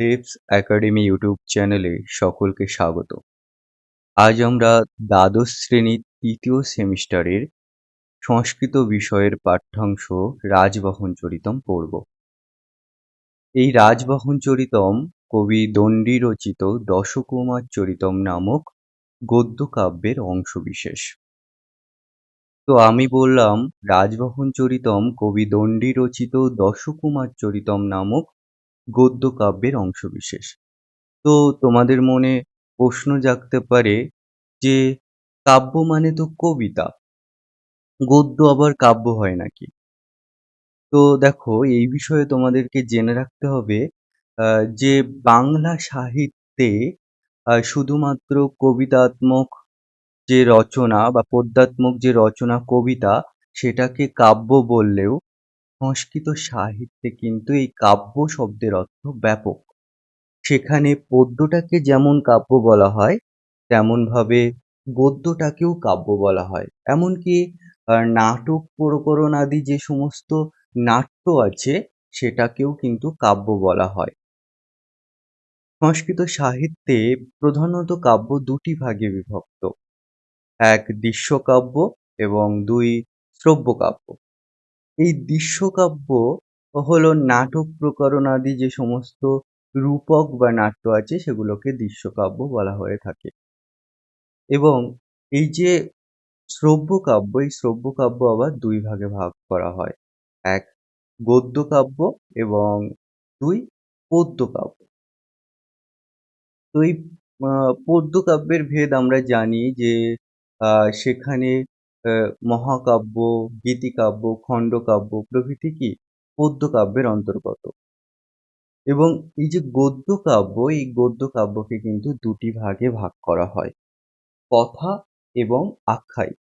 Tips academy YouTube চ্যানেলে সকলকে স্বাগত। আজ আমরা দ্বাদশ শ্রেণির তৃতীয় সেমিস্টারের সংস্কৃত বিষয়ের পাঠ্যাংশ রাজবহন চরিতম পড়ব। এই রাজবহন চরিতম কবি দণ্ডী রচিত দশকুমার চরিতম নামক গদ্য কাব্যের অংশবিশেষ। তো আমি বললাম, রাজবহন চরিতম কবি দণ্ডী রচিত দশকুমার চরিতম নামক গদ্য কাব্যের অংশবিশেষ। তো তোমাদের মনে প্রশ্ন জাগতে পারে যে কাব্য মানে তো কবিতা। গদ্য আবার কাব্য হয় নাকি? তো দেখো, এই বিষয়ে তোমাদেরকে জেনে রাখতে হবে যে বাংলা সাহিত্যে শুধুমাত্র কবিতাত্মক যে রচনা বা পদ্যাত্মক যে রচনা কবিতা, সেটাকে কাব্য বললেও সংস্কৃত সাহিত্যে কিন্তু এই কাব্য শব্দের অর্থ ব্যাপক। সেখানে পদ্যটাকে যেমন কাব্য বলা হয়, তেমনভাবে গদ্যটাকেও কাব্য বলা হয়। এমনকি নাটক প্রকরণ আদি যে সমস্ত নাট্য আছে, সেটাকেও কিন্তু কাব্য বলা হয়। সংস্কৃত সাহিত্যে প্রধানত কাব্য দুটি ভাগে বিভক্ত। এক দৃশ্যকাব্য এবং দুই শ্রব্যকাব্য। এই দৃশ্যকাব্য হলো নাটক প্রকরণ আদি যে সমস্ত রূপক বা নাট্য আছে, সেগুলোকে দৃশ্যকাব্য বলা হয়ে থাকে। এবং এই যে শ্রব্য কাব্য এই শ্রব্য কাব্য আবার দুই ভাগে ভাগ করা হয়। এক গদ্য কাব্য এবং দুই পদ্য কাব্য তো এই পদ্য কাব্যের ভেদ আমরা জানি যে সেখানে মহাকাব্য, গীতিকাব্য, খণ্ডকাব্য প্রভৃতি কি? পদ্য কাব্যের অন্তর্গত। এবং এই যে গদ্য কাব্য, এই গদ্য কাব্যকে কিন্তু দুটি ভাগে ভাগ করা হয়। কথা এবং আখ্যায়িক।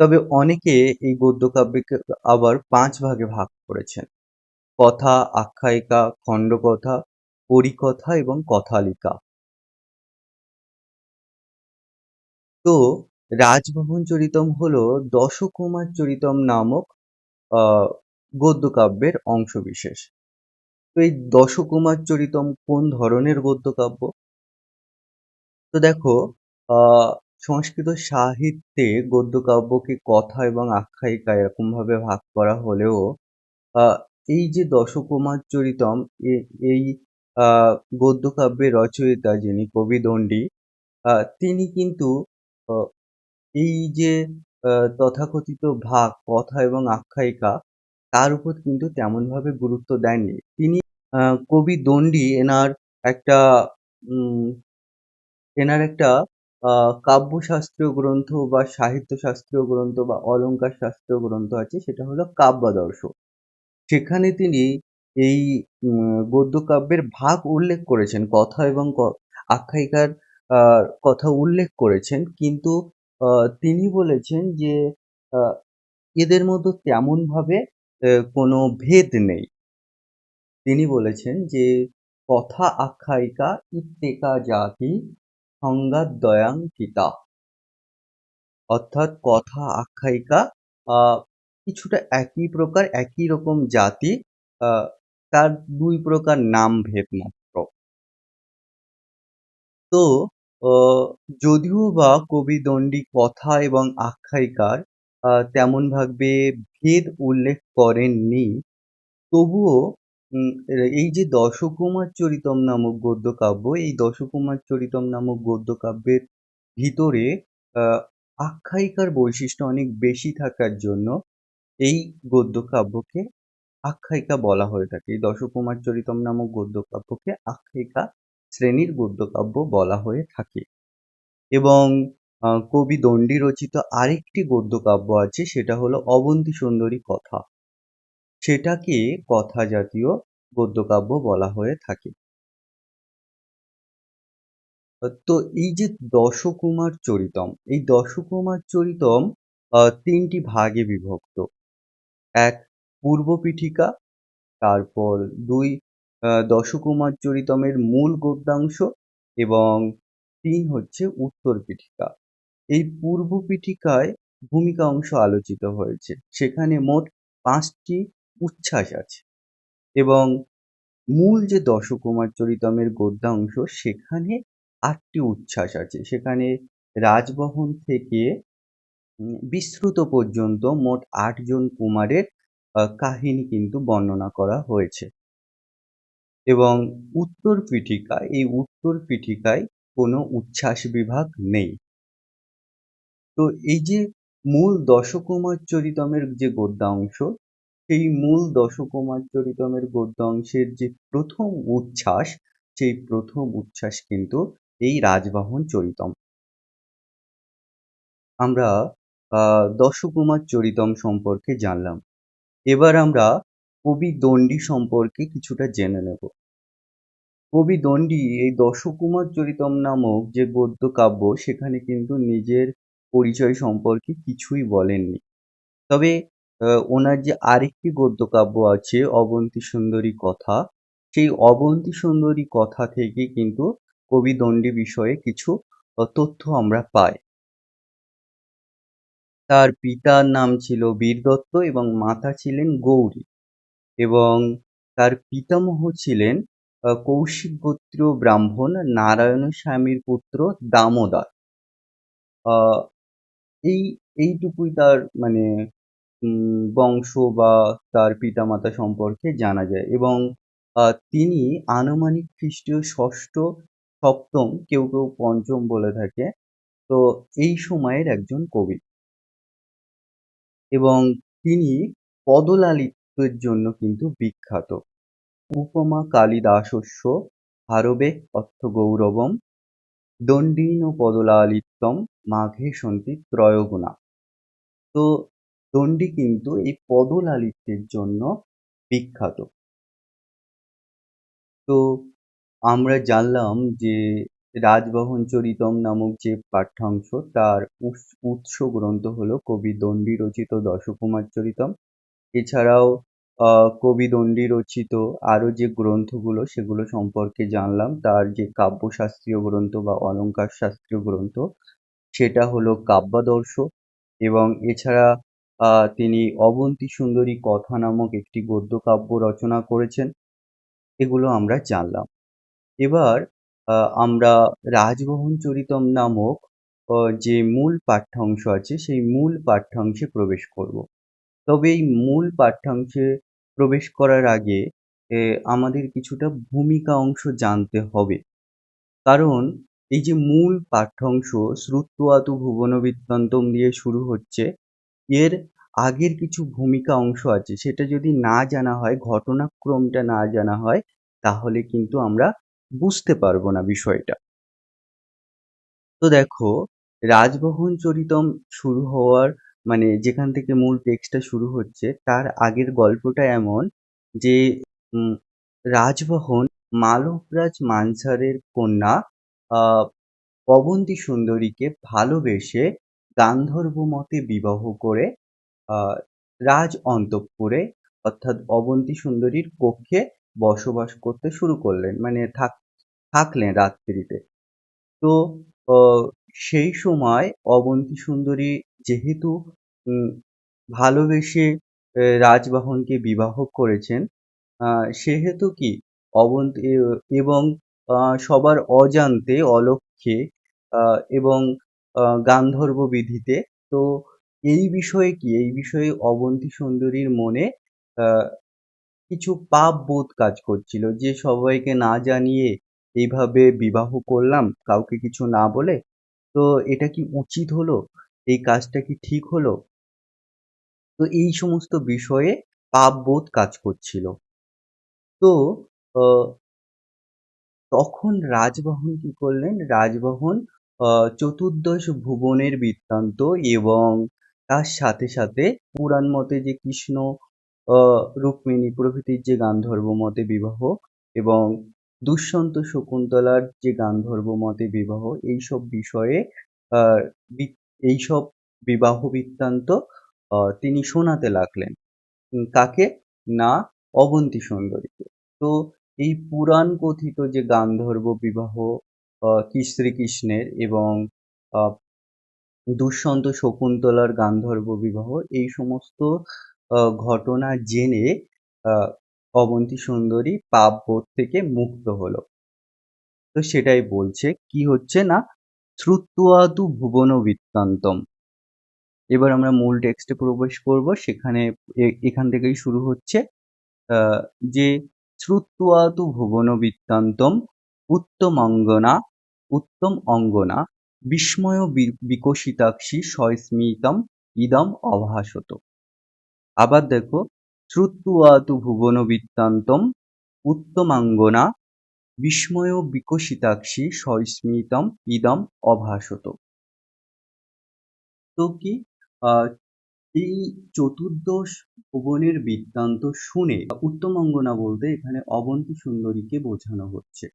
তবে অনেকে এই গদ্য কাব্যকে আবার পাঁচ ভাগে ভাগ করেছেন। কথা, আখ্যায়িকা, খণ্ডকথা, পরিকথা এবং কথালিকা। তো রাজভবন চরিতম হলো দশকুমার চরিতম নামক গদ্য কাব্যের অংশবিশেষ। তো এই দশকুমার চরিতম কোন ধরনের গদ্য কাব্য তো দেখো সংস্কৃত সাহিত্যে গদ্য কাব্যকে কথা এবং আখ্যায়িকা এরকমভাবে ভাগ করা হলেও এই যে দশকুমার চরিতম এই গদ্য কাব্যের রচয়িতা যিনি কবি দণ্ডী তিনি কিন্তু এই যে তথাকথিত ভাগ, কথা এবং আখ্যায়িকা, তার উপর কিন্তু তেমনভাবে গুরুত্ব দেননি তিনি কবি দণ্ডী এনার একটা এনার একটা কাব্যশাস্ত্রীয় গ্রন্থ বা সাহিত্য শাস্ত্রীয় গ্রন্থ বা অলঙ্কার শাস্ত্রীয় গ্রন্থ আছে, সেটা হলো কাব্যাদর্শ। সেখানে তিনি এই গদ্য কাব্যের ভাগ উল্লেখ করেছেন, কথা এবং আখ্যায়িকার কথা উল্লেখ করেছেন, কিন্তু তিনি বলেছেন যে এদের মধ্যে তেমনভাবে কোনো ভেদ নেই। তিনি বলেছেন যে, কথা আখ্যায়িকা ইত্তেকা জাতি সংজ্ঞাদ্বয়াং পিতা। অর্থাৎ কথা আখ্যায়িকা কিছুটা একই প্রকার, একই রকম জাতি তার দুই প্রকার নাম ভেদ মাত্র। তো যদিও বা কবি দণ্ডী কথা এবং আখ্যায়িকার তেমনভাবে ভেদ উল্লেখ করেননি। তবুও এই যে দশকুমার চরিতম নামক গদ্য কাব্য এই দশকুমার চরিতম নামক গদ্য কাব্যের ভিতরে আখ্যায়িকার বৈশিষ্ট্য অনেক বেশি থাকার জন্য এই গদ্য কাব্যকে আখ্যায়িকা বলা হয়ে থাকে। এই দশকুমার চরিতম নামক গদ্য কাব্যকে আখ্যায়িকা শ্রেণির গদ্যকাব্য বলা হয়ে থাকে। এবং কবি দণ্ডী রচিত আরেকটি গদ্যকাব্য আছে, সেটা হলো অবন্তী সুন্দরী কথা। সেটাকে কথা জাতীয় গদ্যকাব্য বলা হয়ে থাকে। তো এই যে দশকুমার চরিতম, এই দশকুমার চরিতম তিনটি ভাগে বিভক্ত। এক পূর্ব পিঠিকা তারপর দুই দশকুমার চরিতমের মূল গদ্যাংশ এবং তিন হচ্ছে উত্তর পিঠিকা। এই পূর্ব পিঠিকায় ভূমিকা অংশ আলোচিত হয়েছে। সেখানে মোট পাঁচটি উচ্ছ্বাস আছে এবং মূল যে দশকুমার চরিতমের গদ্যাংশ, সেখানে আটটি উচ্ছ্বাস আছে। সেখানে রাজবহন থেকে বিস্তৃত পর্যন্ত মোট আটজন কুমারের কাহিনী কিন্তু বর্ণনা করা হয়েছে। এবং উত্তর পীঠিকা এই উত্তর পিঠিকায় কোনো উচ্ছ্বাস বিভাগ নেই। তো এই যে মূল দশকুমার চরিতমের যে গদ্যাংশ, সেই মূল দশকুমার চরিতমের গদ্যাংশের যে প্রথম উচ্ছ্বাস, সেই প্রথম উচ্ছ্বাস কিন্তু এই রাজবাহন চরিতম। আমরা দশকুমার চরিতম সম্পর্কে জানলাম। এবার আমরা কবি দণ্ডী সম্পর্কে কিছুটা জেনে নেব। কবি দণ্ডী, এই দশকুমার চরিতম নামক যে গদ্য কাব্য, সেখানে কিন্তু নিজের পরিচয় সম্পর্কে কিছুই বলেননি। তবে ওনার যে আরেকটি গদ্য কাব্য আছে, অবন্তী সুন্দরী কথা, সেই অবন্তী সুন্দরী কথা থেকে কিন্তু কবি দণ্ডী বিষয়ে কিছু তথ্য আমরা পাই। তার পিতার নাম ছিল বীরদত্ত এবং মাতা ছিলেন গৌরী এবং তার পিতামহ ছিলেন কৌশিক গোত্রীয় ব্রাহ্মণ নারায়ণ স্বামীর পুত্র দামোদর। আহ, এই এইটুকুই তার মানে উম, বংশ বা তার পিতামাতা সম্পর্কে জানা যায় এবং আহ, তিনি আনুমানিক খ্রিস্টীয় ষষ্ঠ সপ্তম কেউ কেউ পঞ্চম বলে থাকে তো এই সময়ের একজন কবি। এবং তিনি পদলালিত্যের জন্য কিন্তু বিখ্যাত। উপমা কালিদাসস্য হারবে অর্থ গৌরবম, দণ্ডীন পদলালিত্যম, মাঘে সন্তি ত্রয়গুণা। তো দণ্ডী কিন্তু এই পদলালিত্যের জন্য বিখ্যাত। তো আমরা জানলাম যে রাজবহন চরিতম নামক যে পাঠ্যাংশ, তার উৎস গ্রন্থ হলো কবি দণ্ডী রচিত দশকুমার চরিতম। এছাড়াও কবি দণ্ডী রচিত আরও যে গ্রন্থগুলো সেগুলো সম্পর্কে জানলাম। তার যে কাব্যশাস্ত্রীয় গ্রন্থ বা অলংকার শাস্ত্রীয় গ্রন্থ, সেটা হলো কাব্যাদর্শ এবং এছাড়া তিনি অবন্তী সুন্দরী কথা নামক একটি গদ্য কাব্য রচনা করেছেন। এগুলো আমরা জানলাম। এবার আমরা রাজবহন চরিতম নামক যে মূল পাঠ্যাংশ আছে, সেই মূল পাঠ্যাংশে প্রবেশ করব। তবে এই মূল পাঠ্যাংশে প্রবেশ করার আগে এ, আমাদের কিছুটা ভূমিকা অংশ জানতে হবে। কারণ এই যে মূল পাঠ্যাংশ শ্রুত্বাতু ভুবন বৃত্তান্তম দিয়ে শুরু হচ্ছে এর আগের কিছু ভূমিকা অংশ আছে। সেটা যদি না জানা হয় ঘটনাক্রমটা না জানা হয় তাহলে কিন্তু আমরা বুঝতে পারব না বিষয়টা। তো দেখো রাজবহন চরিতম শুরু হওয়ার মানে যেখান থেকে মূল টেক্সটটা শুরু হচ্ছে, তার আগের গল্পটা এমন যে রাজবহন মালবরাজ মানসারের কন্যা আহ অবন্তী সুন্দরীকে ভালোবেসে গান্ধর্ব মতে বিবাহ করে রাজ অন্তঃপুরে অর্থাৎ অবন্তী সুন্দরীর কক্ষে বসবাস করতে শুরু করলেন মানে থাক, থাকলেন রাত্রিতে। তো সেই সময় অবন্তী সুন্দরী যেহেতু ভালোবেসে রাজবাহনকে বিবাহ করেছেন। সেহেতু কি? অবন্তী এবং সবার অজান্তে, অলক্ষ্যে এবং গান্ধর্ব বিধিতে। তো এই বিষয়ে কি? এই বিষয়ে অবন্তী সুন্দরীর মনে কিছু পাপ বোধ কাজ করছিল যে সবাইকে না জানিয়ে এইভাবে বিবাহ করলাম, কাউকে কিছু না বলে? তো এটা কি উচিত হলো? এই কাজটা কি ঠিক হলো? তো এই সমস্ত বিষয়ে পাপ বোধ কাজ করছিল। তো তখন রাজবহন কি করলেন? রাজবহন চতুর্দশ ভুবনের বৃত্তান্ত এবং তার সাথে সাথে পুরাণ মতে যে কৃষ্ণ রুক্মিণী প্রভৃতির যে গান্ধর্ব মতে বিবাহ এবং দুষ্যন্ত শকুন্তলার যে গান্ধর্ব মতে বিবাহ, এইসব বিষয়ে এইসব বিবাহ বৃত্তান্ত তিনি শোনাতে লাগলেন। কাকে? না, অবন্তী সুন্দরীকে। তো এই পুরাণ কথিত যে গান্ধর্ব বিবাহ কি শ্রীকৃষ্ণের এবং দুষ্যন্ত শকুন্তলার গান্ধর্ব বিবাহ, এই সমস্ত ঘটনা জেনে অবন্তী সুন্দরী পাপ বোধ থেকে মুক্ত হলো। তো সেটাই বলছে, কি হচ্ছে না? শ্রুত্বাদু ভুবন বৃত্তান্তম এবার আমরা মূল টেক্সটে প্রবেশ করব। সেখানে এখান থেকেই শুরু হচ্ছে যে শ্রুত্বাদু ভুবন বৃত্তান্তম উত্তম অঙ্গনা উত্তম অঙ্গনা, বিস্ময় বিকশিতাক্ষী সস্মিতম ইদম অভাসত। আবার দেখো, শ্রুত্বা তু ভুবন বৃত্তান্তম উত্তমাঙ্গনা, বিস্ময় বিকশিতাক্ষী সস্মিতম ইদম অভাসত। তো কি? এই চতুর্দশ ভুবনের বৃত্তান্ত শুনে উত্তমাঙ্গনা বলতে এখানে অবন্তী সুন্দরীকে বোঝানো হচ্ছে।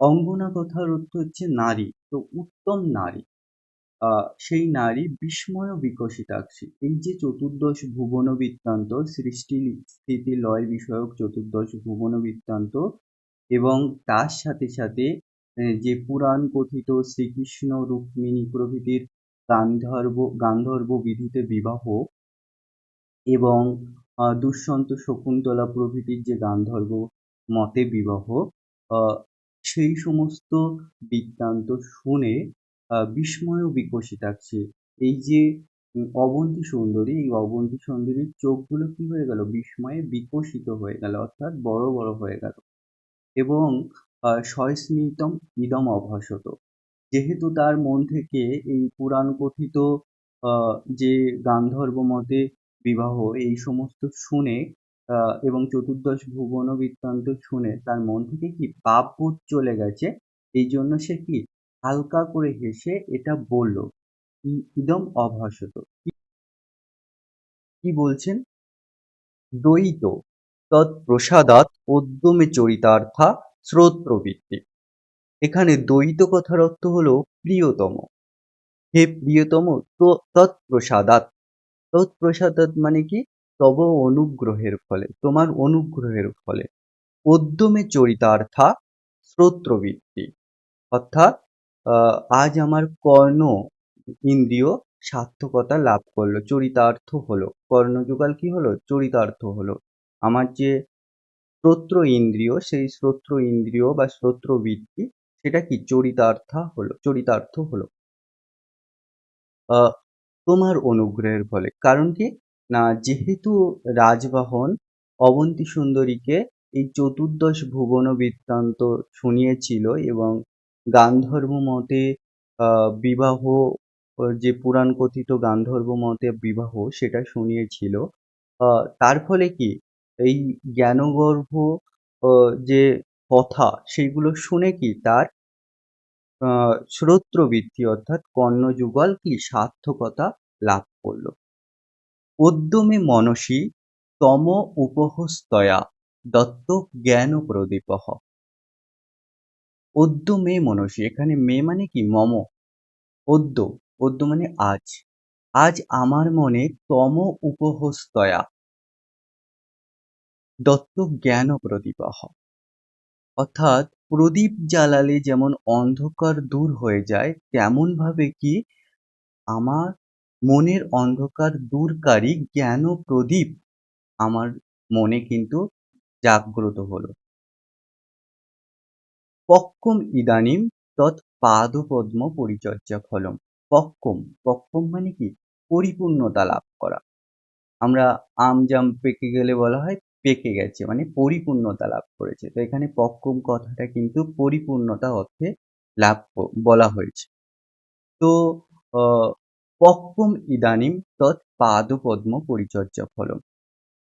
অঙ্গনা কথার অর্থ হচ্ছে নারী, তো উত্তম নারী। সেই নারী বিস্ময় বিকশিতাক্ষী। এই যে চতুর্দশ ভুবন বৃত্তান্ত, সৃষ্টি স্থিতি লয় বিষয়ক চতুর্দশ ভুবন বৃত্তান্ত এবং তার সাথে সাথে যে পুরাণ কথিত শ্রীকৃষ্ণ রুক্মিণী প্রভৃতির গান্ধর্ব গান্ধর্ব বিধিতে বিবাহ এবং দুষ্যন্ত শকুন্তলা প্রভৃতির যে গান্ধর্ব মতে বিবাহ সেই সমস্ত বৃত্তান্ত শুনে বিস্ময় বিকশিতাক্ষী এই যে অবন্তী সুন্দরী, এই অবন্তী সুন্দরীর চোখগুলো কি হয়ে গেল? বিস্ময়ে বিকশিত হয়ে গেল, অর্থাৎ বড় বড় হয়ে গেল। এবং সস্মিতম ইদম অভাসত। যেহেতু তার মন থেকে এই পুরাণ কথিত যে গান্ধর্ব মতে বিবাহ, এই সমস্ত শুনে এবং চতুর্দশ ভুবন বৃত্তান্ত শুনে তার মন থেকে কি পাপবোধ চলে গেছে, এই জন্য সে কি হালকা করে হেসে এটা বলল ইদম অভাসত। কি বলছেন? দ্বৈত তৎপ্রসাদাৎ উদ্যমে চরিতার্থা স্রোত প্রবৃত্তি। এখানে দ্বৈত কথার অর্থ হলো প্রিয়তম। হে প্রিয়তম তৎপ্রসাদাত তৎপ্রসাদাত মানে কি? তব অনুগ্রহের ফলে, তোমার অনুগ্রহের ফলে। উদ্যমে চরিতার্থা, শ্রোত্রবৃত্তি। অর্থাৎ আজ আমার কর্ণ ইন্দ্রিয় সার্থকতা লাভ করল, চরিতার্থ হলো। কর্ণযুগাল কি হলো? চরিতার্থ হলো। আমার যে শ্রোত্র ইন্দ্রিয়, সেই শ্রোত্র ইন্দ্রিয় বা শ্রোত্রবৃত্তি সেটা কি? চরিতার্থা হলো, চরিতার্থ হলো। তোমার অনুগ্রহের ফলে। কারণ কি? না, যেহেতু রাজবাহন অবন্তী সুন্দরীকে এই চতুর্দশ ভুবন বৃত্তান্ত শুনিয়েছিল এবং গান্ধর্ব মতে বিবাহ, যে পুরাণ কথিত গান্ধর্ব মতে বিবাহ সেটা শুনিয়েছিল তার ফলে কি? এই জ্ঞানগর্ভ যে কথা, সেগুলো শুনে কি তার শ্রোত্রবৃত্তি অর্থাৎ কর্ণযুগল কি সার্থকতা লাভ করল? উদ্যমে মনসী তম উপহস্তয়া দত্ত জ্ঞান প্রদীপ অদ্য মে মনসী, এখানে মে মানে কি? মম। অদ্য অদ্য মানে আজ। আজ আমার মনে তম উপহস্তয়া দত্ত জ্ঞান প্রদীপহ অর্থাৎ প্রদীপ জ্বালালে যেমন অন্ধকার দূর হয়ে যায় তেমন ভাবে কি আমার মনের অন্ধকার দূরকারী জ্ঞান প্রদীপ আমার মনে কিন্তু জাগ্রত হলো। পক্কম ইদানিম তৎ পাদপদ্ম পরিচর্যা ফলম। পক্কম পক্কম মানে কি? পরিপূর্ণতা লাভ করা। আমরা আম জাম পেকে গেলে বলা হয় পেকে গেছে মানে পরিপূর্ণতা লাভ করেছে। তো এখানে পক্কম কথাটা কিন্তু পরিপূর্ণতা অর্থে লাভ বলা হয়েছে। তো পক্কম ইদানিম তৎ পাদপদ্ম পরিচর্যা ফলম।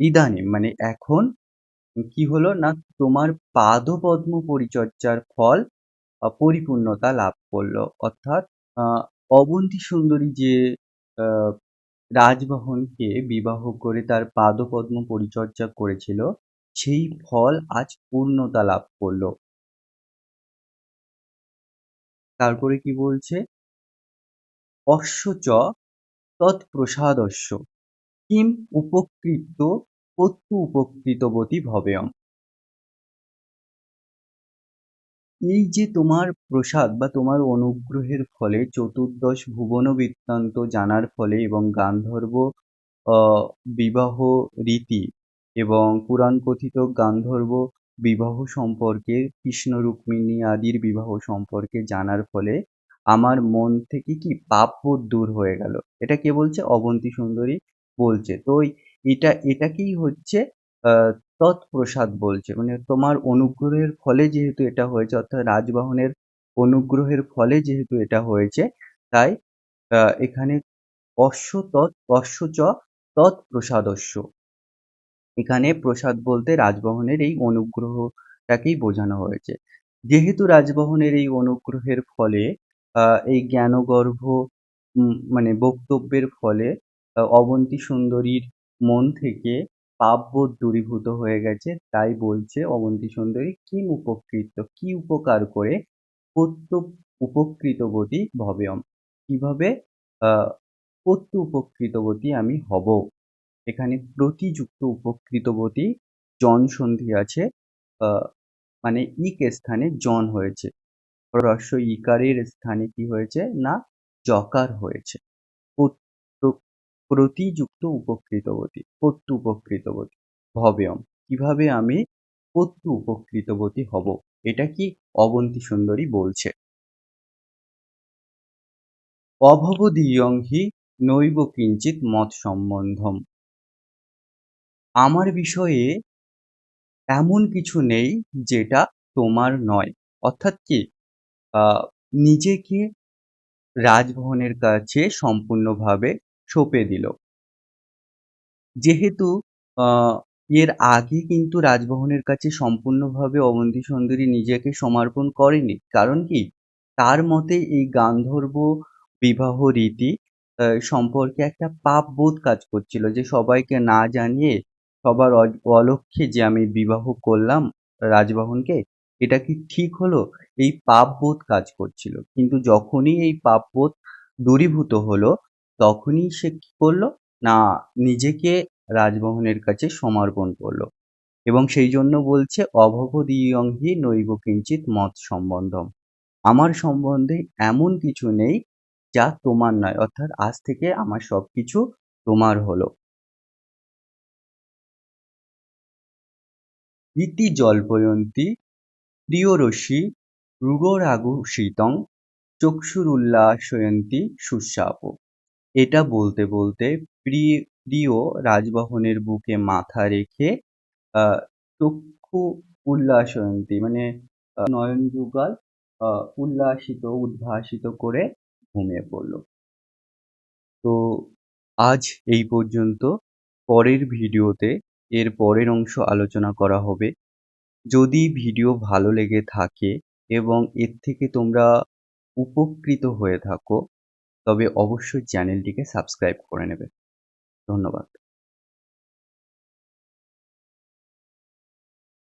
ইদানিম মানে এখন কি হলো না তোমার পাদপদ্ম পরিচর্যার ফল পরিপূর্ণতা লাভ করল। অর্থাৎ অবন্তী সুন্দরী যে রাজবাহনকে বিবাহ করে তার পাদপদ্ম পরিচর্যা করেছিল, সেই ফল আজ পূর্ণতা লাভ করল। তারপরে কি বলছে? অশ্ব চ তৎপ্রসাদস্য, কিম উপকৃত প্রত্যু উপকৃতবতী ভবেয়ম। এই যে তোমার প্রসাদ বা তোমার অনুগ্রহের ফলে চতুর্দশ ভুবন বৃত্তান্ত জানার ফলে এবং গান্ধর্ব বিবাহ রীতি এবং পুরাণ কথিত গান্ধর্ব বিবাহ সম্পর্কে, কৃষ্ণ রুক্মিণী আদির বিবাহ সম্পর্কে জানার ফলে আমার মন থেকে কি পাপবোধ দূর হয়ে গেল? এটা কে বলছে? অবন্তী সুন্দরী বলছে। তো এটা, এটাকেই হচ্ছে তৎপ্রসাদ বলছে। মানে তোমার অনুগ্রহের ফলে যেহেতু এটা হয়েছে, অর্থাৎ রাজবাহনের অনুগ্রহের ফলে যেহেতু এটা হয়েছে, তাই এখানে অশ্ব তৎ তৎপ্রসাদস্য। এখানে প্রসাদ বলতে রাজবহনের এই অনুগ্রহটাকেই বোঝানো হয়েছে। যেহেতু রাজবহনের এই অনুগ্রহের ফলে এই জ্ঞানগর্ভ মানে বক্তব্যের ফলে অবন্তী সুন্দরীর মন থেকে পাপবোধ দূরীভূত হয়ে গেছে, তাই বলছে অবন্তী সুন্দরী কিম উপকৃত, কি উপকার করে প্রত্য উপকৃতবতী ভবেয়ম কীভাবে? প্রত্যু উপকৃতবতী আমি হব। এখানে প্রতিযুক্ত উপকৃতবতী জন সন্ধি আছে মানে ইক স্থানে জন হয়েছে। হ্রস্ব ইকারের স্থানে কি হয়েছে? না জকার হয়েছে। প্রতিযুক্ত উপকৃতবতী প্রত্যু উপকৃতবতী ভবেয়ম, কীভাবে আমি প্রত্যু উপকৃতবতী হব? এটা কি অবন্তী সুন্দরী বলছে? অভবদীয়ং হি নৈব কিঞ্চিত মত সম্বন্ধম। আমার বিষয়ে এমন কিছু নেই যেটা তোমার নয়। অর্থাৎ কি? নিজেকে রাজভবনের কাছে সম্পূর্ণভাবে সঁপে দিল। যেহেতু এর আগে কিন্তু রাজভবনের কাছে সম্পূর্ণভাবে অবন্তী সুন্দরী নিজেকে সমর্পণ করেনি। কারণ কি? তার মতে এই গান্ধর্ব বিবাহ রীতি সম্পর্কে একটা পাপ বোধ কাজ করছিল যে সবাইকে না জানিয়ে সবার অলক্ষ্যে যে আমি বিবাহ করলাম রাজভবনকে, এটা কি ঠিক হলো? এই পাপ বোধ কাজ করছিল। কিন্তু যখনই এই পাপ বোধ দূরীভূত হলো তখনই সে কি করল? না, নিজেকে রাজভবনের কাছে সমর্পণ করল। এবং সেই জন্য বলছে অভবদীয়ং নৈব কিঞ্চিত মত সম্বন্ধম। আমার সম্বন্ধে এমন কিছু নেই যা তোমার নয়, অর্থাৎ আজ থেকে আমার সবকিছু তোমার হলো। ইতি জল্পয়ন্তি প্রিয়রসি রুগরাগুষিতং চক্ষুরুল্লাসয়ন্তি সুস্বাপ এটা বলতে বলতে প্রিয় প্রিয় রাজবাহনের বুকে মাথা রেখে আহ, চক্ষু উল্লাসয়ন্তী মানে নয়ন যুগল উল্লাসিত উদ্ভাসিত করে ঘুমিয়ে পড়ল। তো আজ এই পর্যন্ত। পরের ভিডিওতে এর পরের অংশ আলোচনা করা হবে। যদি ভিডিও ভালো লেগে থাকে এবং এর থেকে তোমরা উপকৃত হয়ে থাকো তবে অবশ্যই চ্যানেলটিকে সাবস্ক্রাইব করে নেবে। ধন্যবাদ।